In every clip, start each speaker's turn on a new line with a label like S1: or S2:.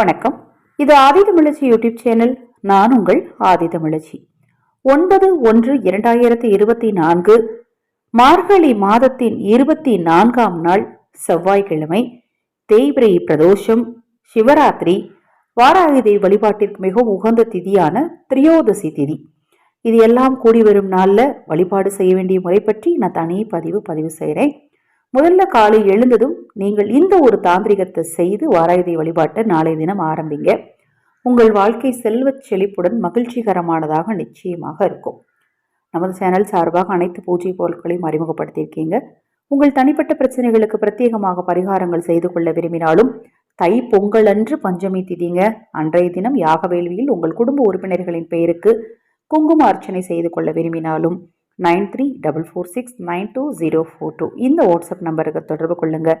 S1: வணக்கம். இது ஆதி தமிழச்சி YouTube channel. நான் உங்கள் ஆதி தமிழச்சி. ஒன்பது ஒன்று இரண்டாயிரத்தி இருபத்தி நான்கு மார்கழி மாதத்தின் இருபத்தி நான்காம் நாள் செவ்வாய்க்கிழமை தேய்பிரை பிரதோஷம் சிவராத்திரி வாராகி வழிபாட்டிற்கு மிகவும் உகந்த திதியான திரியோதசி திதி. இது எல்லாம் கூடி வரும் நாளில் வழிபாடு செய்ய வேண்டிய முறை பற்றி நான் தனி பதிவு பதிவு செய்கிறேன் முதல்ல காலை எழுந்ததும் நீங்கள் இந்த ஒரு தாந்திரிகத்தை செய்து வாராயுதை வழிபாட்டை நாளைய தினம் ஆரம்பிங்க. உங்கள் வாழ்க்கை செல்வச் செழிப்புடன் மகிழ்ச்சிகரமானதாக நிச்சயமாக இருக்கும். நமது சேனல் சார்பாக அனைத்து பூஜை பொருட்களையும் அறிமுகப்படுத்தியிருக்கீங்க. உங்கள் தனிப்பட்ட பிரச்சனைகளுக்கு பிரத்யேகமாக பரிகாரங்கள் செய்து கொள்ள விரும்பினாலும் தை பொங்கல் அன்று பஞ்சமி திதிங்க. அன்றைய தினம் யாக வேள்வியில் உங்கள் குடும்ப உறுப்பினர்களின் பெயருக்கு குங்கும அர்ச்சனை செய்து கொள்ள விரும்பினாலும் nine three double four six nine two zero four two. இந்த வாட்ஸ்அப் நம்பருக்கு தொடர்பு கொள்ளுங்கள்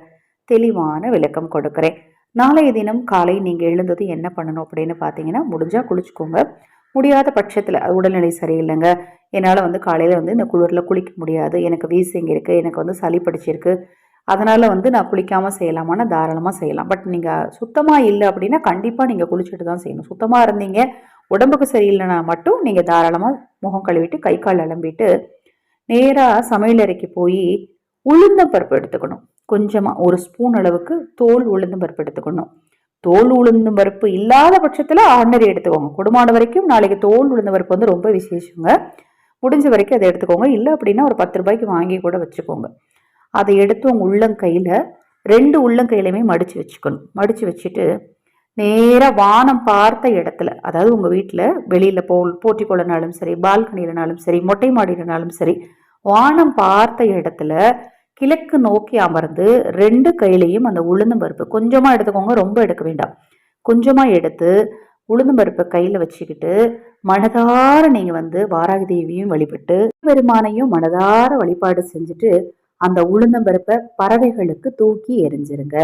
S1: தெளிவான விளக்கம் கொடுக்குறேன். நாளைய தினம் காலை நீங்கள் எழுந்தது என்ன பண்ணணும் அப்படின்னு பார்த்தீங்கன்னா முடிஞ்சால் குளிச்சுக்கோங்க. முடியாத பட்சத்தில் உடல்நிலை சரியில்லைங்க. என்னால் வந்து காலையில் வந்து இந்த குளிரில் குளிக்க முடியாது. எனக்கு வீசிங் இருக்குது எனக்கு வந்து சளி பிடிச்சிருக்கு. அதனால் வந்து நான் குளிக்காமல் செய்யலாமான்னா தாராளமாக செய்யலாம். பட் நீங்கள் சுத்தமாக இல்லை அப்படின்னா கண்டிப்பாக நீங்கள் குளிச்சுட்டு தான் செய்யணும். சுத்தமாக இருந்தீங்க உடம்புக்கு சரியில்லைனா மட்டும் நீங்கள் தாராளமாக முகம் கழுவிட்டு கை கால் அலம்பிட்டு நேராக சமையலறைக்கு போய் உளுந்தம்பருப்பு எடுத்துக்கணும். கொஞ்சமாக ஒரு ஸ்பூன் அளவுக்கு தோல் உளுந்தம்பருப்பு எடுத்துக்கணும். தோல் உளுந்தும் பருப்பு இல்லாத பட்சத்தில் ஆர்டினரி எடுத்துக்கோங்க. குடும்பமான வரைக்கும் நாளைக்கு தோல் உளுந்த பருப்பு வந்து ரொம்ப விசேஷங்க. முடிஞ்ச வரைக்கும் அதை எடுத்துக்கோங்க. இல்லை அப்படின்னா ஒரு பத்து ரூபாய்க்கு வாங்கி கூட வச்சுக்கோங்க. அதை எடுத்து உங்கள் உள்ளங்கையில் ரெண்டு உள்ளங்கையிலையுமே மடித்து வச்சுக்கணும். மடித்து வச்சுட்டு நேராக வானம் பார்த்த இடத்துல அதாவது உங்கள் வீட்டில் வெளியில் போ போட்டிக்கொள்ளனாலும் சரி பால்கனியிலனாலும் சரி மொட்டை மாடியிலனாலும் சரி வானம் பார்த்த இடத்துல கிழக்கு நோக்கி அமர்ந்து ரெண்டு கையிலையும் அந்த உளுந்தம் பருப்பு கொஞ்சமாக எடுத்துக்கோங்க ரொம்ப எடுக்க வேண்டாம். கொஞ்சமாக எடுத்து உளுந்தம் பருப்பை கையில் வச்சுக்கிட்டு மனதார நீங்கள் வந்து வாராகி தேவியும் வழிபட்டு பெருமானையும் மனதார வழிபாடு செஞ்சுட்டு அந்த உளுந்தம்பருப்பை பறவைகளுக்கு தூக்கி எரிஞ்சிருங்க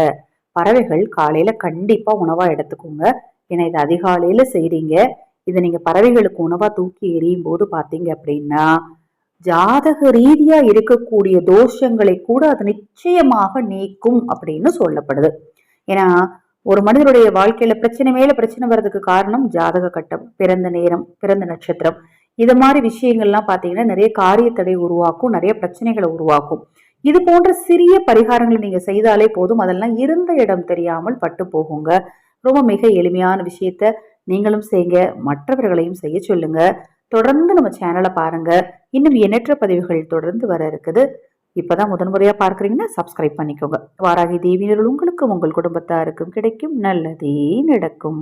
S1: பறவைகள் காலையில் கண்டிப்பாக உணவாக எடுத்துக்கோங்க. ஏன்னா இது அதிகாலையில் செய்கிறீங்க இதை நீங்கள் பறவைகளுக்கு உணவாக தூக்கி எறியும் போது பார்த்தீங்க அப்படின்னா ஜாதக ரீதியா இருக்கக்கூடிய தோஷங்களை கூட அது நிச்சயமாக நீக்கும் அப்படின்னு சொல்லப்படுது. ஏன்னா ஒரு மனிதனுடைய வாழ்க்கையில பிரச்சனை மேல பிரச்சனை வர்றதுக்கு காரணம் ஜாதக கட்டம் பிறந்த நேரம் பிறந்த நட்சத்திரம். இது மாதிரி விஷயங்கள்லாம் பார்த்தீங்கன்னா நிறைய காரியத்தடை உருவாக்கும் நிறைய பிரச்சனைகளை உருவாக்கும். இது போன்ற சிறிய பரிகாரங்களை நீங்க செய்தாலே போதும் அதெல்லாம் இருந்த இடம் தெரியாமல் பட்டு போகுங்க. ரொம்ப மிக எளிமையான விஷயத்த நீங்களும் செய்யுங்க மற்றவர்களையும் செய்ய சொல்லுங்க. தொடர்ந்து நம்ம சேனலை பாருங்க. இன்னும் எண்ணற்ற பதிவுகள் தொடர்ந்து வர இருக்குது. இப்போதான் முதன்முறையாக பார்க்குறீங்கன்னா சப்ஸ்கிரைப் பண்ணிக்கோங்க. வாராகி தேவியர்கள் உங்களுக்கும் உங்கள் குடும்பத்தாருக்கும் கிடைக்கும் நல்லதே நடக்கும்.